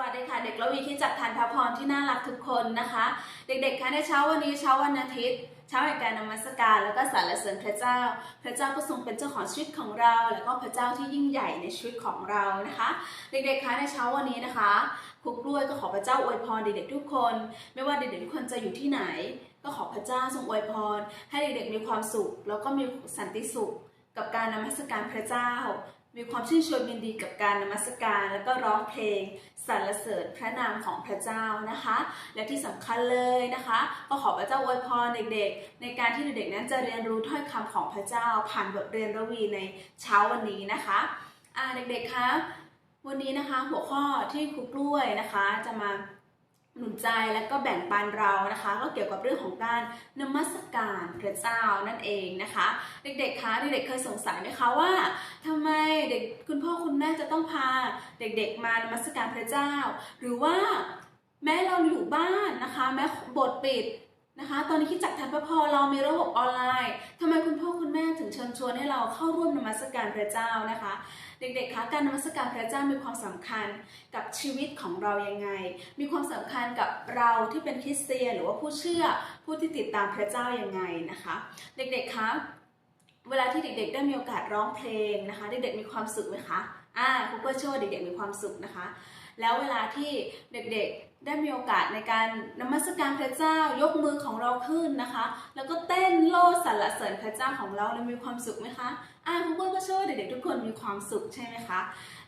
วัสดีค่ะเด็กละวีที่จัดทานพระพรที่น่ารักทุกคนนะคะ เด็กๆคะในเช้าวันนี้เช้าวันอาทิตย์เช้าแห่งการนมัสการแล้วก็สรรเสริญพระเจ้า พระเจ้าก็ทรงเป็นเจ้าของชีวิตของเรา แล้วก็พระเจ้าที่ยิ่งใหญ่ในชีวิตของเรานะคะ เด็กๆคะในเช้าวันนี้นะคะครูกล้วยก็ขอพระเจ้าอวยพรเด็กๆทุกคน ไม่ว่าเด็กๆทุกคนจะอยู่ที่ไหน ก็ขอพระเจ้าทรงอวยพร ให้เด็กๆมีความสุข แล้วก็มีสันติสุขกับการนมัสการพระเจ้า มีความชื่นชมยินดีกับการนมัสการ แล้วก็ร้องเพลงสรรเสริญพระนามของพระเจ้านะคะ และที่สำคัญเลยนะคะ ก็ขอพระเจ้าอวยพรเด็กๆ ในการที่เด็กๆนั้นจะเรียนรู้ถ้อยคำของพระเจ้า ผ่านบทเรียนระวีในเช้าวันนี้นะคะอ่าเด็กๆคะวันนี้นะคะหัวข้อที่ครูกล้วยนะคะจะมา หนุนใจและก็แบ่งปันเรานะคะ ก็เกี่ยวกับเรื่องของการนมัสการพระเจ้านั่นเองนะคะ เด็กๆคะเด็กๆเคยสงสัยไหมคะว่าทำไมเด็กคุณพ่อคุณแม่จะต้องพา เด็กๆมานมัสการพระเจ้า หรือว่าแม้เราอยู่บ้านนะคะ แม้บทปิด นะคะ ตอนนี้ที่จัดทันพระพรเรามีระบบออนไลน์ทำไมคุณพ่อคุณแม่ถึงเชิญชวนให้เราเข้าร่วมนมัสการพระเจ้านะคะ เด็กๆคะการนมัสการพระเจ้ามีความสำคัญกับชีวิตของเรายังไง มีความสำคัญกับเราที่เป็นคริสเตียนหรือว่าผู้เชื่อผู้ที่ติดตามพระเจ้ายังไงนะคะ เด็กๆคะเวลาที่เด็กๆ ได้มีโอกาสร้องเพลงนะคะ เด็กๆมีความสุขไหมคะอ่าครูก็เชื่อว่าเด็กๆมีความสุขนะคะ แล้วเวลาที่เด็กๆได้มีโอกาสในการนมัสการพระเจ้ายกมือของเราขึ้นนะคะ แล้วก็เต้นโลดสรรเสริญพระเจ้าของเราเรามีความสุขไหมคะอ่าครูก็เชื่อเด็กๆทุกคนมีความสุขใช่ไหมคะ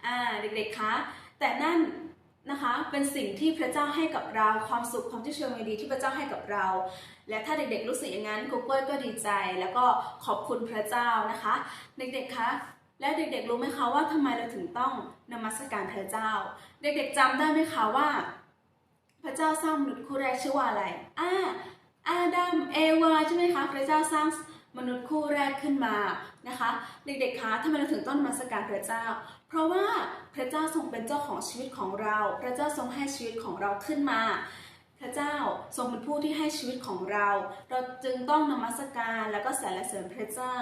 อ่าเด็กๆคะแต่นั่นนะคะเป็นสิ่งที่พระเจ้าให้กับเราความสุขความที่เชื่อมดีที่พระเจ้าให้กับเรา และถ้าเด็กๆรู้สึกอย่างนั้นครูกล้วยก็ดีใจ แล้วก็ขอบคุณพระเจ้านะคะ เด็กๆคะและเด็กๆรู้ไหมคะว่าทำไมเราถึงต้องนมัสการพระเจ้า เด็กๆจำได้ไหมคะว่า พระเจ้าสร้างมนุษย์คู่แรกชื่อว่าอะไรอ่าอาดัมเอวาใช่ไหมคะ พระเจ้าสร้างมนุษย์คู่แรกขึ้นมานะคะ เด็กๆคะทำไมเราถึงต้องนมัสการพระเจ้า เพราะว่าพระเจ้าทรงเป็นเจ้าของชีวิตของเรา พระเจ้าทรงให้ชีวิตของเราขึ้นมา พระเจ้าทรงเป็นผู้ที่ให้ชีวิตของเรา เราจึงต้องนมัสการและก็สรรเสริญพระเจ้า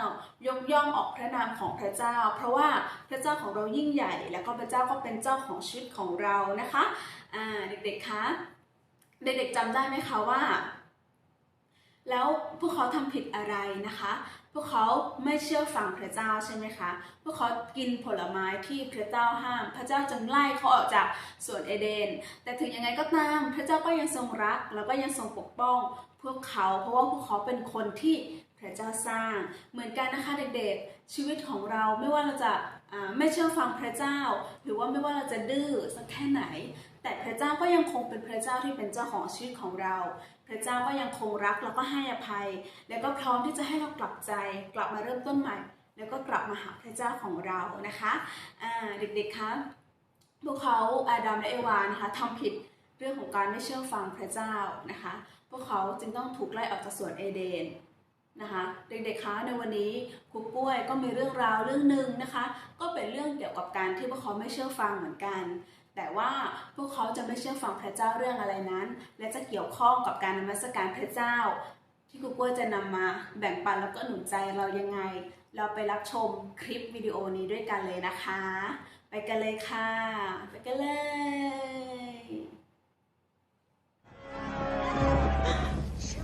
ยกย่องออกพระนามของพระเจ้า เพราะว่าพระเจ้าของเรายิ่งใหญ่ แล้วก็พระเจ้าก็เป็นเจ้าของชีวิตของเรานะคะะเด็กๆคะ เด็กๆจำได้ไหมคะว่า พวกเขาทำผิดอะไรนะคะ พวกเขาไม่เชื่อฟังพระเจ้าใช่ไหมคะ พวกเขากินผลไม้ที่พระเจ้าห้าม พระเจ้าจึงไล่เขาออกจากสวนเอเดน แต่ถึงยังไงก็ตาม พระเจ้าก็ยังทรงรัก แล้วก็ยังทรงปกป้อง พวกเขาเพราะว่าพวกเขาเป็นคนที่พระเจ้าสร้าง เหมือนกันนะคะเด็กๆ ชีวิตของเราไม่ว่าเราจะไม่เชื่อฟังพระเจ้า หรือว่าไม่ว่าเราจะดื้อสักแค่ไหน แต่พระเจ้าก็ยังคงเป็นพระเจ้าที่เป็นเจ้าของชีวิตของเรา พระเจ้าก็ยังคงรักแล้วก็ให้อภัย แล้วก็พร้อมที่จะให้เรากลับใจ กลับมาเริ่มต้นใหม่ แล้วก็กลับมาหาพระเจ้าของเรานะคะเด็กๆคะพวกเขาอาดัมและเอวานะคะทำผิดเรื่องของการไม่เชื่อฟังพระเจ้านะคะ พวกเขาจึงต้องถูกไล่ออกจากสวนเอเดนนะคะเด็กๆคะในวันนี้ครูกล้วยก็มีเรื่องราวเรื่องหนึ่งนะคะ ก็เป็นเรื่องเกี่ยวกับการที่พวกเขาไม่เชื่อฟังเหมือนกัน แต่ว่าพวกเขาจะไม่เชื่อฟังพระเจ้าเรื่องอะไรนั้น และจะเกี่ยวข้องกับการนมัสการพระเจ้า ที่ครูกล้จะนำมาแบ่งปันแล้วก็หนุนใจเรายังไง เราไปรับชมคลิปวิดีโอนี้ด้วยกันเลยนะคะ ไปกันเลยค่ะ ไปกันเลย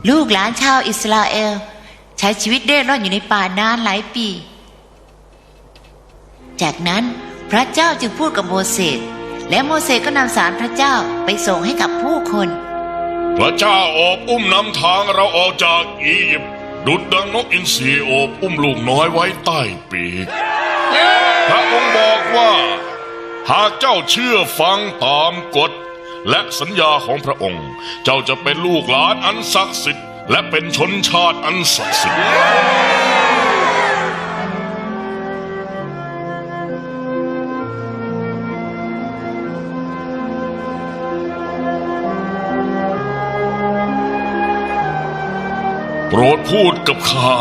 ลูกหลานชาวอิสราเอล ใช้ชีวิตเร่ร่อนอยู่ในป่านานหลายปี จากนั้นพระเจ้าจึงพูดกับโมเสส และโมเสสก็นำสารพระเจ้าไปส่งให้กับผู้คน พระเจ้าโอบอุ้มนำทางเราออกจากอียิปต์ดุดดังนกอินทรีโอบอุ้มลูกน้อยไว้ใต้ปีกพระองค์บอกว่า หากเจ้าเชื่อฟังตามกฎ และสัญญาของพระองค์ เจ้าจะเป็นลูกหลานอันศักดิ์สิทธิ์และเป็นชนชาติอันศักดิ์สิทธิ์ โปรดพูดกับข้า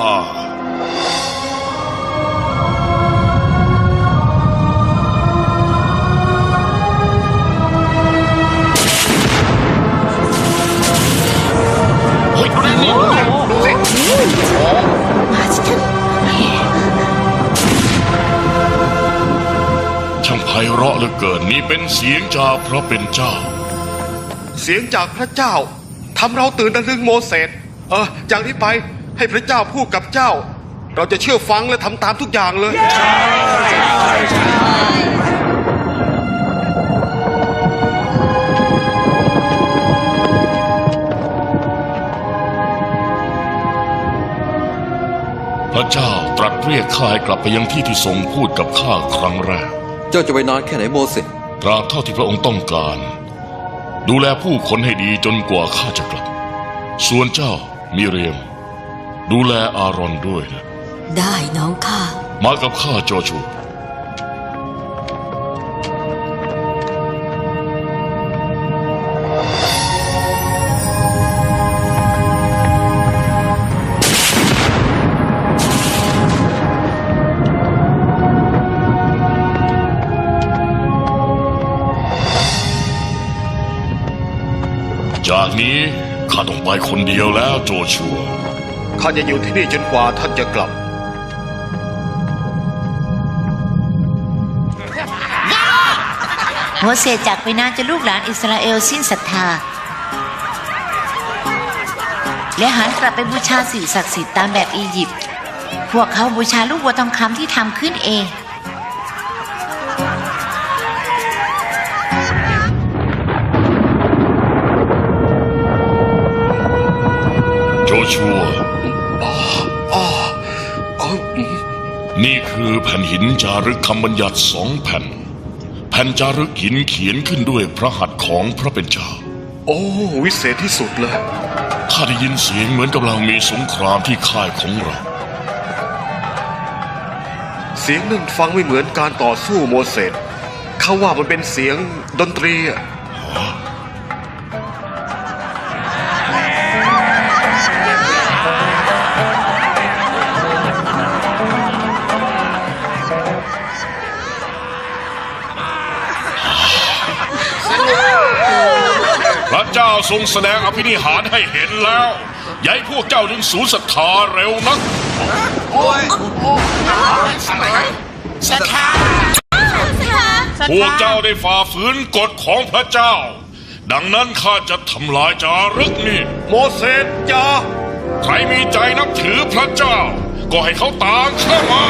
เฮ้ยดูนี่นี่ช่างไพเราะเหลือเกินนี่เป็นเสียงจากพระเป็นเจ้า เสียงจากพระเจ้าทำเราตื่นตะลึงโมเสส เออจากนี้ไปให้พระเจ้าพูดกับเจ้า เราจะเชื่อฟังและทำตามทุกอย่างเลย พระเจ้าตรัสเรียกข้าให้กลับไปยังที่ที่ทรงพูดกับข้าครั้งแรก เจ้าจะไปนานแค่ไหนโมเสสตราบเท่าที่พระองค์ต้องการ ดูแลผู้คนให้ดีจนกว่าข้าจะกลับ ส่วนเจ้า มิเรียม ดูแลอารอนด้วยนะ ได้น้องข้า มากับข้าโจชู จากนี้ข้าต้อง ไปคนเดียวแล้วโจชัว ข้าจะอยู่ที่นี่จนกว่าท่านจะกลับ โมเสสจากไปนานจนลูกหลานอิสราเอลสิ้นศรัทธา และหันกลับไปบูชาสิ่งศักดิ์สิทธิ์ตามแบบอียิปต์พวกเขาบูชาลูกวัวทองคำที่ทำขึ้นเอง คือแผ่นหินจารึกคำบัญญัติสองแผ่น แผ่นจารึกหินเขียนขึ้นด้วยพระหัตถ์ของพระเป็นเจ้า โอ้ วิเศษที่สุดเลย ข้าได้ยินเสียงเหมือนกำลังมีสงครามที่ค่ายของเรา เสียงนั่นฟังไม่เหมือนการต่อสู้โมเสสเขาว่ามันเป็นเสียงดนตรีอะ ทรงแสดงอภินิหารให้เห็นแล้วย่าให้พวกเจ้าจึงสูญศรัทธาเร็วนักพวกเจ้าได้ฝ่าฝืนกฎของพระเจ้า ดังนั้นข้าจะทำลายจารึกนี่ โมเสสอย่าใครมีใจนับถือพระเจ้า ก็ให้เขาตามเข้ามา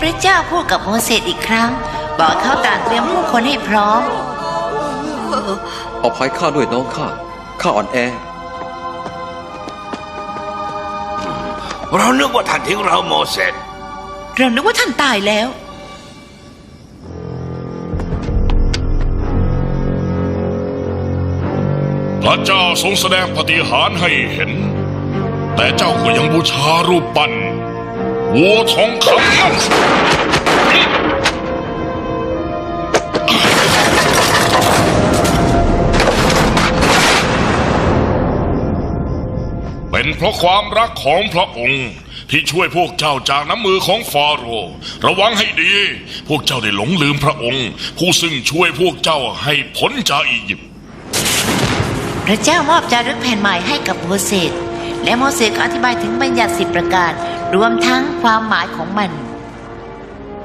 พระเจ้าพูดกับโมเสสอีกครั้ง บอกให้เขาตรัสเตรียมผู้คนให้พร้อมเอาภัยข้าด้วยน้องข้าข้าอ่อนแอ เรานึกว่าท่านทิ้งเราโมเสสเรานึกว่าท่านตายแล้ว พระเจ้าทรงแสดงปฏิหารย์ให้เห็น แต่เจ้าก็ยังบูชารูปปั้น วัวทองคำนั่นเป็นเพราะความรักของพระองค์ที่ช่วยพวกเจ้าจากน้ำมือของฟาโรห์ระวังให้ดี พวกเจ้าได้หลงลืมพระองค์ ผู้ซึ่งช่วยพวกเจ้าให้พ้นจากอียิปต์พระเจ้ามอบจารึกแผ่นใหม่ให้กับโมเสสและโมเสสก็อธิบายถึงบัญญัติสิบประการ รวมทั้งความหมายของมัน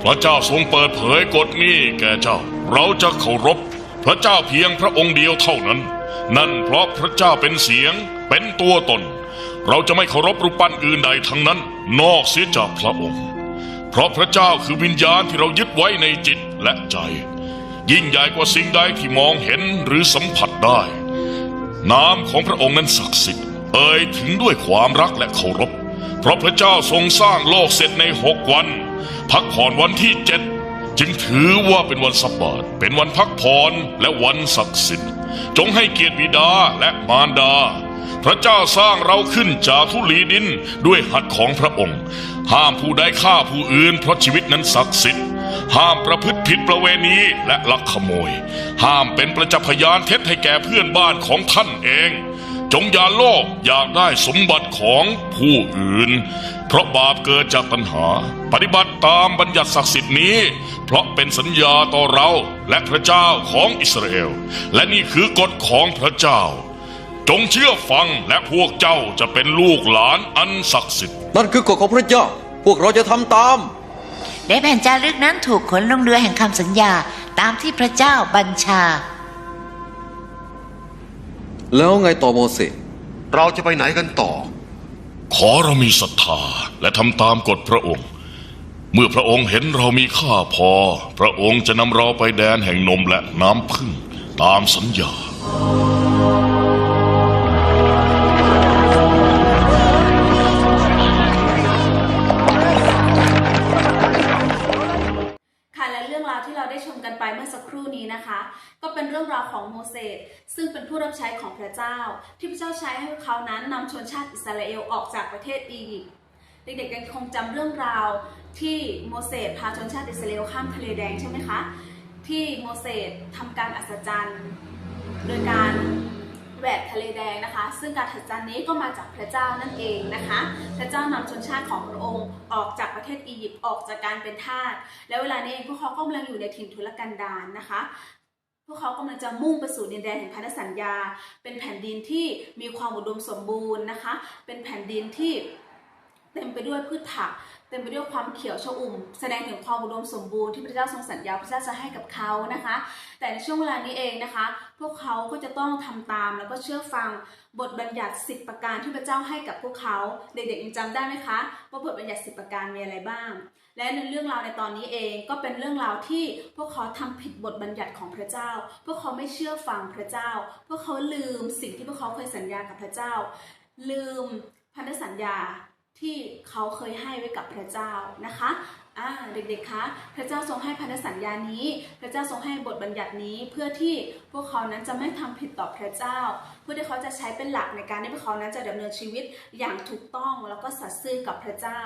พระเจ้าทรงเปิดเผยกฎนี้แก่เจ้า เราจะเคารพ พระเจ้าเพียงพระองค์เดียวเท่านั้น นั่นเพราะพระเจ้าเป็นเสียงเป็นตัวตน เราจะไม่เคารพรูปปั้นอื่นใดทั้งนั้น นอกเสียจากพระองค์ เพราะพระเจ้าคือวิญญาณที่เรายึดไว้ในจิตและใจ ยิ่งใหญ่กว่าสิ่งใดที่มองเห็นหรือสัมผัสได้นามของพระองค์นั้นศักดิ์สิทธิ์เอ่ยถึงด้วยความรักและเคารพ เพราะพระเจ้าทรงสร้างโลกเสร็จในหกวัน พักผ่อนวันที่เจ็ดจึงถือว่าเป็นวันสบาตเป็นวันพักผ่อนและวันศักดิ์สิทธิ์ จงให้เกียรติบิดาและมารดา พระเจ้าสร้างเราขึ้นจากทุลีดินด้วยหัตถ์ของพระองค์ ห้ามผู้ใดฆ่าผู้อื่นเพราะชีวิตนั้นศักดิ์สิทธิ์ ห้ามประพฤติผิดประเวณีและลักขโมย ห้ามเป็นประจักษ์พยานเท็จให้แก่เพื่อนบ้านของท่านเอง จงอย่าโลภอยากได้สมบัติของผู้อื่น เพราะบาปเกิดจากตัณหา ปฏิบัติตามบัญญัติศักดิ์สิทธิ์นี้ เพราะเป็นสัญญาต่อเราและพระเจ้าของอิสราเอล และนี่คือกฎของพระเจ้า จงเชื่อฟังและพวกเจ้าจะเป็นลูกหลานอันศักดิ์สิทธิ์นั่นคือกฎของพระเจ้า พวกเราจะทำตามและแผ่นจารึกนั้นถูกขนลงเรือแห่งคำสัญญาตามที่พระเจ้าบัญชา แล้วไงต่อโมเสสเราจะไปไหนกันต่อ ขอเรามีศรัทธาและทำตามกฎพระองค์ เมื่อพระองค์เห็นเรามีค่าพอ พระองค์จะนำเราไปแดนแห่งนมและน้ำพึ่งตามสัญญา นะคะ ก็เป็นเรื่องราวของโมเสสซึ่งเป็นผู้รับใช้ของพระเจ้า ที่พระเจ้าใช้ให้พวกเขานั้นนำชนชาติอิสราเอลออกจากประเทศอียิปต์เด็กๆยังคงจำเรื่องราวที่โมเสสพาชนชาติอิสราเอลข้ามทะเลแดงใช่ไหมคะที่โมเสสทำการอัศจรรย์ โดยการ แหวกทะเลแดงนะคะ ซึ่งการอัศจรรย์นี้ก็มาจากพระเจ้านั่นเองนะคะ พระเจ้านำชนชาติของพระองค์ออกจากประเทศอียิปต์ออกจากการเป็นทาส แล้วเวลานี้เองพวกเขากำลังอยู่ในถิ่นทุรกันดารนะคะพวกเขากำลังจะมุ่งไปสู่ดินแดนแห่งพันธสัญญา เป็นแผ่นดินที่มีความอุดมสมบูรณ์นะคะ เป็นแผ่นดินที่เต็มไปด้วยพืชผัก ต็มไปด้วยความเขียวชอุ่ม แสดงถึงความอุดมสมบูรณ์ที่พระเจ้าทรงสัญญาพระเจ้าจะให้กับเขานะคะ แต่ในช่วงเวลานี้เองนะคะ พวกเขาก็จะต้องทำตามแล้วก็เชื่อฟังบทบัญญัติ 10 ประการที่พระเจ้าให้กับพวกเขา เด็กๆยังจำได้ไหมคะว่าบทบัญญัติ 10 ประการมีอะไรบ้าง และในเรื่องราวในตอนนี้เองก็เป็นเรื่องราวที่พวกเขาทำผิดบทบัญญัติของพระเจ้า พวกเขาไม่เชื่อฟังพระเจ้า พวกเขาลืมสิ่งที่พวกเขาเคยสัญญากับพระเจ้า ลืมพันธสัญญา ที่เขาเคยให้ไว้กับพระเจ้านะคะอ่าเด็กๆ คะ พระเจ้าทรงให้พันธสัญญานี้ พระเจ้าทรงให้บทบัญญัตินี้เพื่อที่พวกเขานั้นจะไม่ทำผิดต่อพระเจ้า เพื่อที่เขาจะใช้เป็นหลักในการที่พวกเขานั้นจะดำเนินชีวิตอย่างถูกต้องแล้วก็สัตย์ซื่อกับพระเจ้า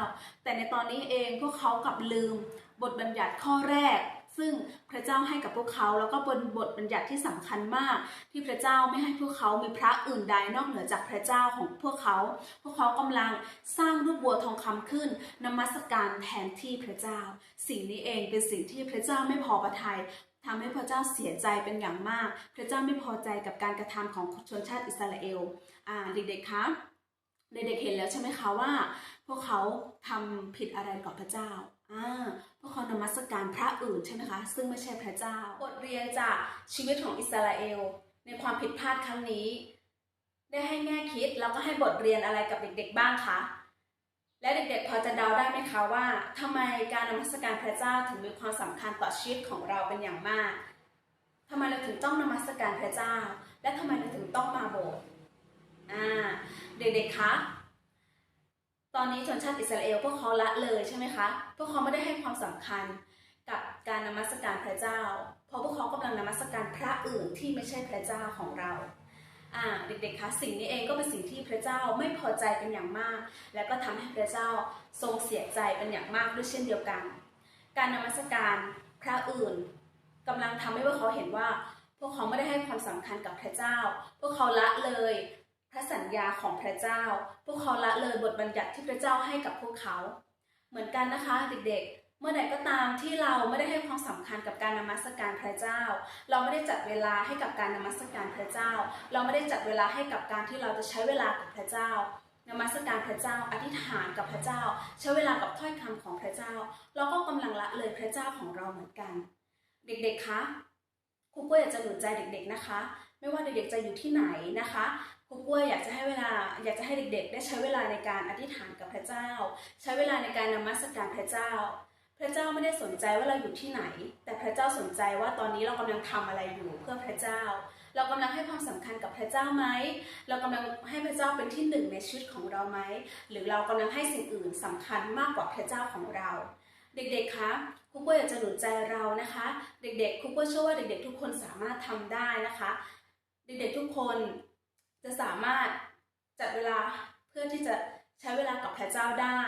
แต่ในตอนนี้เองพวกเขากลับลืมบทบัญญัติข้อแรก ซึ่งพระเจ้าให้กับพวกเขา แล้วก็บนบทบัญญัติที่สำคัญมาก ที่พระเจ้าไม่ให้พวกเขามีพระอื่นใดนอกเหนือจากพระเจ้าของพวกเขา พวกเขากำลังสร้างรูปบัวทองคำขึ้นนมัสการแทนที่พระเจ้า สิ่งนี้เองเป็นสิ่งที่พระเจ้าไม่พอพระทัยทำให้พระเจ้าเสียใจเป็นอย่างมาก พระเจ้าไม่พอใจกับการกระทำของชนชาติอิสราเอลอ่าเด็กๆคะเด็กๆเห็นแล้วใช่ไหมคะว่า พวกเขาทำผิดอะไรกับพระเจ้าอ่า วกเขานมัสการพระอื่นใช่ไหมคะ ซึ่งไม่ใช่พระเจ้า บทเรียนจากชีวิตของอิสราเอล ในความผิดพลาดครั้งนี้ ได้ให้แง่คิดแล้วก็ให้บทเรียนอะไรกับเด็กๆบ้างคะ และเด็กๆพอจะเดาได้ไหมคะว่าทำไมการนมัสการพระเจ้าถึงมีความสำคัญต่อชีวิตของเราเป็นอย่างมากทำไมเราถึงต้องนมัสการพระเจ้า และทำไมเราถึงต้องมาโบสถ์อ่า เด็กๆ คะ ตอนนี้ชนชาติอิสราเอลพวกเขาละเลยใช่ไหมคะ พวกเขาไม่ได้ให้ความสำคัญกับการนมัสการพระเจ้า เพราะพวกเขากำลังนมัสการพระอื่นที่ไม่ใช่พระเจ้าของเราอ่าเด็กๆคะสิ่งนี้เองก็เป็นสิ่งที่พระเจ้าไม่พอใจเป็นอย่างมาก และก็ทำให้พระเจ้าทรงเสียใจเป็นอย่างมากด้วยเช่นเดียวกัน การนมัสการพระอื่นกำลังทำให้พวกเขาเห็นว่า พวกเขาไม่ได้ให้ความสำคัญกับพระเจ้า พวกเขาละเลย ระสัญญาของพระเจ้า พวกเขาละเลยบทบัญญัติที่พระเจ้าให้กับพวกเขา เหมือนกันนะคะเด็กๆ เมื่อใดก็ตามที่เราไม่ได้ให้ความสำคัญกับการนมัสการพระเจ้า เราไม่ได้จัดเวลาให้กับการนมัสการพระเจ้า เราไม่ได้จัดเวลาให้กับการที่เราจะใช้เวลากับพระเจ้านมัสการพระเจ้าอธิษฐานกับพระเจ้า ใช้เวลากับถ้อยคำของพระเจ้า เราก็กำลังละเลยพระเจ้าของเราเหมือนกัน เด็กๆคะครูกล้ยอยากจะหนุนใจเด็กๆนะคะ ไม่ว่าเด็กๆจะอยู่ที่ไหนนะคะ ครูกล้วยอยากจะให้เวลาอยากจะให้เด็กๆ ได้ใช้เวลาในการอธิษฐานกับพระเจ้า ใช้เวลาในการนมัสการพระเจ้า พระเจ้าไม่ได้สนใจว่าเราอยู่ที่ไหน แต่พระเจ้าสนใจว่าตอนนี้เรากำลังทำอะไรอยู่เพื่อพระเจ้า เรากำลังให้ความสำคัญกับพระเจ้าไหมเรากำลังให้พระเจ้าเป็นที่หนึ่งในชีวิตของเราไหมหรือเรากำลังให้สิ่งอื่นสำคัญมากกว่าพระเจ้าของเราเด็กๆ คะครูกล้วยอยากจะหนุนใจเรานะคะ เด็กๆครูกล้วยเชื่อว่าเด็กๆ ทุกคนสามารถทำได้นะคะ เด็กๆ ทุกคน จะสามารถจัดเวลาเพื่อที่จะใช้เวลากับพระเจ้าได้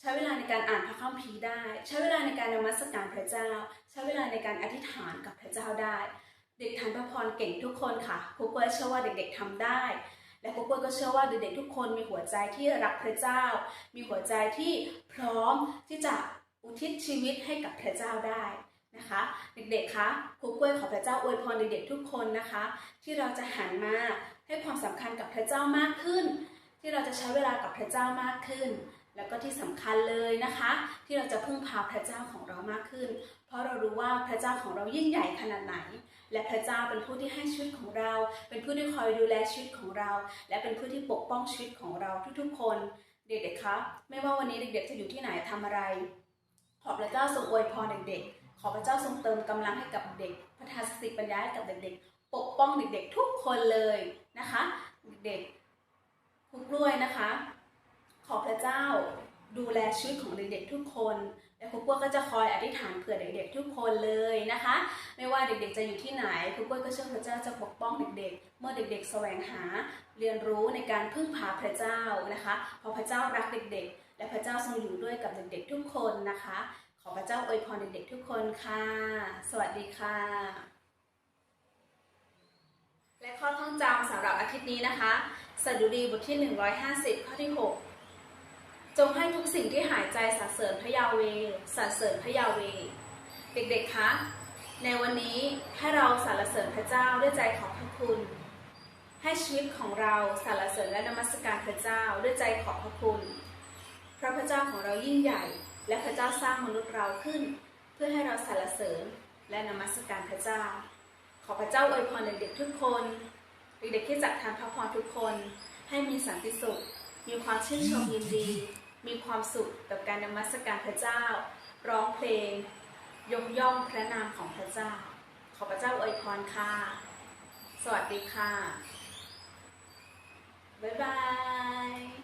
ใช้เวลาในการอ่านพระคัมภีร์ได้ ใช้เวลาในการนมัสการพระเจ้า ใช้เวลาในการอธิษฐานกับพระเจ้าได้ เด็กทานพระพรเก่งทุกคนค่ะครูกล้วยเชื่อว่าเด็กๆทำได้ และครูกล้วยก็เชื่อว่าเด็กๆทุกคนมีหัวใจที่รักพระเจ้า มีหัวใจที่พร้อมที่จะอุทิศชีวิตให้กับพระเจ้าได้นะคะเด็กๆคะครูกล้วยขอพระเจ้าอวยพรเด็กๆทุกคนนะคะ ที่เราจะหันมา ให้ความสำคัญกับพระเจ้ามากขึ้น ที่เราจะใช้เวลากับพระเจ้ามากขึ้น แล้วก็ที่สำคัญเลยนะคะ ที่เราจะพึ่งพาพระเจ้าของเรามากขึ้น เพราะเรารู้ว่าพระเจ้าของเรายิ่งใหญ่ขนาดไหน และพระเจ้าเป็นผู้ที่ให้ชีวิตของเรา เป็นผู้ที่คอยดูแลชีวิตของเรา และเป็นผู้ที่ปกป้องชีวิตของเราทุกๆ คน เด็กๆคะไม่ว่าวันนี้เด็กๆจะอยู่ที่ไหนทำอะไร ขอพระเจ้าทรงอวยพรเด็กๆขอพระเจ้าทรงเติมกำลังให้กับเด็ก ประทานสติปัญญาให้กับเด็กๆ ปกป้องเด็กๆ ทุกคนเลย นะคะเด็กๆคุณกล้วยนะคะ ขอพระเจ้าดูแลชีวิตของเด็กๆทุกคนและครูกล้วยก็จะคอยอธิษฐานเผื่อเด็กๆทุกคนเลยนะคะ ไม่ว่าเด็กๆจะอยู่ที่ไหนครูกล้วยก็เชื่อพระเจ้าจะปกป้องเด็กๆ เมื่อเด็กๆ แสวงหาเรียนรู้ในการพึ่งพาพระเจ้านะคะเพราะพระเจ้ารักเด็กๆ และพระเจ้าทรงอยู่ด้วยกับเด็กๆทุกคนนะคะ ขอพระเจ้าอวยพรเด็กๆทุกคนค่ะ สวัสดีค่ะ และข้อท่องจำสำหรับอาทิตย์นี้นะคะสดุดีบทที่ 150 ข้อที่ 6 จงให้ทุกสิ่งที่หายใจสรรเสริญพระยาเวสรรเสริญพระยาเว เด็กๆ คะ ในวันนี้ให้เราสรรเสริญพระเจ้าด้วยใจขอบพระคุณ ให้ชีวิตของเราสรรเสริญและนมัสการพระเจ้าด้วยใจขอบพระคุณเพราะพระเจ้าของเรายิ่งใหญ่ และพระเจ้าสร้างมนุษย์เราขึ้น เพื่อให้เราสรรเสริญและนมัสการพระเจ้า ขอพระเจ้าอวยพรเด็กๆทุกคนเด็กๆที่จัดทานพระพรทุกคน ให้มีสันติสุข มีความชื่นชมยินดี มีความสุขกับการนมัสการพระเจ้า ร้องเพลง ยกย่องพระนามของพระเจ้า ขอพระเจ้าอวยพรค่ะ สวัสดีค่ะ บ๊ายบาย